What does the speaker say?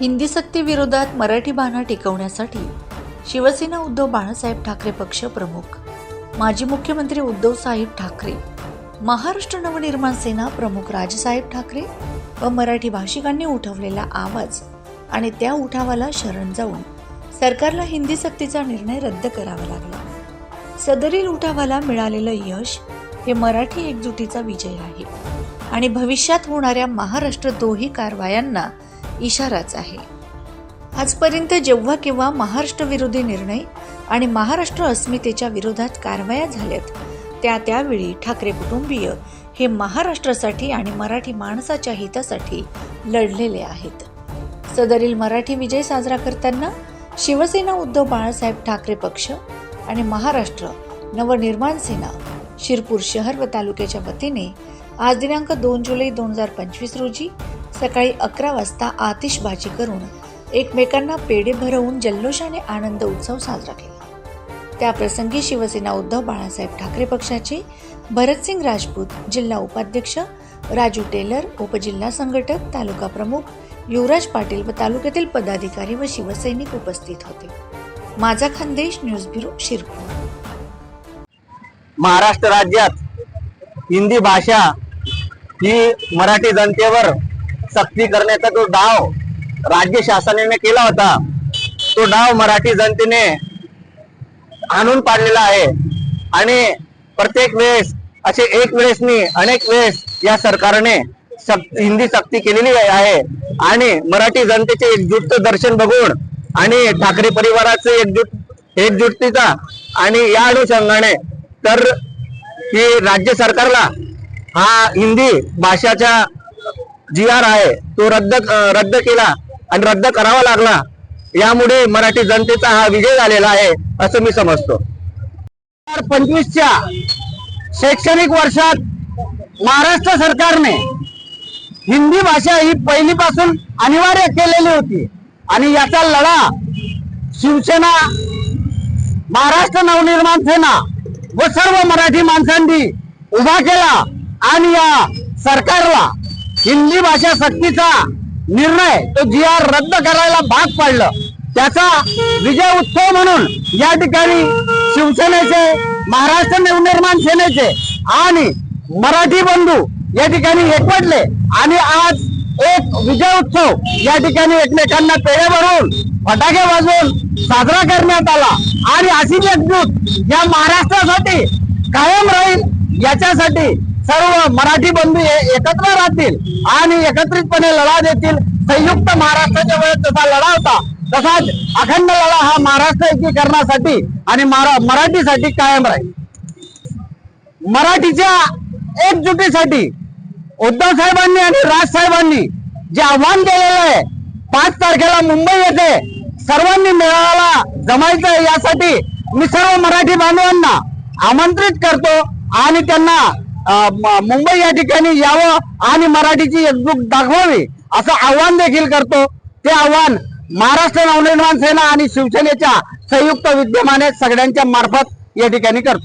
हिंदी सत्तेविरोधात मराठी बाणा टिकवण्यासाठी शिवसेना उद्धव बाळासाहेब ठाकरे पक्ष प्रमुख माजी मुख्यमंत्री उद्धव साहेब ठाकरे महाराष्ट्र नवनिर्माण सेना प्रमुख राजसाहेब ठाकरे व मराठी भाषिकांनी उठवलेला आवाज आणि त्या उठावाला शरण जाऊन सरकारला हिंदी सक्तीचा निर्णय रद्द करावा लागला. सदरील उठावाला मिळालेलं यश हे मराठी एकजुटीचा विजय आहे आणि भविष्यात होणाऱ्या महाराष्ट्र दोही कारवायांना इशाराच आहे. आजपर्यंत जेव्हा केव्हा महाराष्ट्र विरोधी निर्णय आणि महाराष्ट्र अस्मितेच्या विरोधात कारवाया झाल्यात त्या त्यावेळी ठाकरे कुटुंबीय हे महाराष्ट्रासाठी आणि मराठी माणसाच्या हितासाठी लढलेले आहेत. सदरील मराठी विजय साजरा करताना शिवसेना उद्धव बाळासाहेब ठाकरे पक्ष आणि महाराष्ट्र नवनिर्माण सेना शिरपूर शहर व तालुक्याच्या वतीने आज दिनांक दोन जुलै दोन हजार पंचवीस रोजी सकाळी अकरा वाजता आतिषबाजी करून एकमेकांना पेढे भरवून जल्लोषाने आनंद उत्सव साजरा केला. त्याप्रसंगी शिवसेना उद्धव बाळासाहेब ठाकरे पक्षाचे भरतसिंग राजपूत जिल्हा उपाध्यक्ष राजू टेलर उपजिल्हा संघटक तालुका प्रमुख युवराज पाटील व तालुक्यातील पदाधिकारी व शिवसैनिक उपस्थित होते. माझा खानदेश न्यूज ब्युरो शिरपूर. महाराष्ट्र राज्यात हिंदी भाषा ही मराठी जनतेवर सक्ती करण्याचा जो डाव राज्य शासनाने केला होता तो डाव मराठी जनतेने आणून पाडलेला आहे. आणि प्रत्येक वेळेस असे एक वेळेस मी अनेक वेळेस या सरकारने सक- हिंदी सक्ती केलेली आहे. आणि मराठी जनतेचे एकजुटचं दर्शन बघून आणि ठाकरे परिवाराचे एकजूट एकजुटीचा आणि या अनुषंगाने तर ही राज्य सरकारला हा हिंदी भाषाच्या जी आर आहे तो रद्द रद्द केला आणि रद्द करावा लागला. यामुळे मराठी जनतेचा हा विजय झालेला आहे असं मी समजतो. पंचवीसच्या शैक्षणिक वर्षात महाराष्ट्र सरकारने हिंदी भाषा ही पहिलीपासून अनिवार्य केलेली होती. आणि याचा लढा शिवसेना महाराष्ट्र नवनिर्माण सेना व सर्व मराठी माणसांनी उभा केला आणि या सरकारला हिंदी भाषा सक्तीचा निर्णय तो जी आर रद्द करायला भाग पाडलं. त्याचा विजय उत्सव म्हणून या ठिकाणी शिवसेनेचे महाराष्ट्र नवनिर्माण सेनेचे आणि मराठी बंधू या ठिकाणी एकवटले. आणि आज एक विजय उत्सव या ठिकाणी एकमेकांना पेढे भरून फटाके वाजवून साजरा करण्यात आला. आणि अशीच एकजूट या महाराष्ट्रासाठी कायम राहील याच्यासाठी सर्व मराठी बंधू एकत्र राहतील आणि एकत्रितपणे लढा देतील. संयुक्त महाराष्ट्राच्या वेळेस जसा लढा होता. तसाच अखंड लढा हा महाराष्ट्र एकीकरणासाठी आणि मराठीसाठी कायम राहील. मराठीच्या एकजुटीसाठी उद्धव साहेबांनी आणि राज साहेबांनी जे आव्हान केलेलं आहे पाच तारखेला मुंबई येथे सर्वांनी मेळाव्याला जमायचं यासाठी मी सर्व मराठी बांधवांना आमंत्रित करतो आणि त्यांना मुंबई या ठिकाणी यावं आणि मराठीची एकजूट दाखवावी असं आव्हान देखील करतो. ते आव्हान महाराष्ट्र नवनिर्माण सेना आणि शिवसेनेच्या संयुक्त विद्यमाने सगळ्यांच्या मार्फत या ठिकाणी करतो.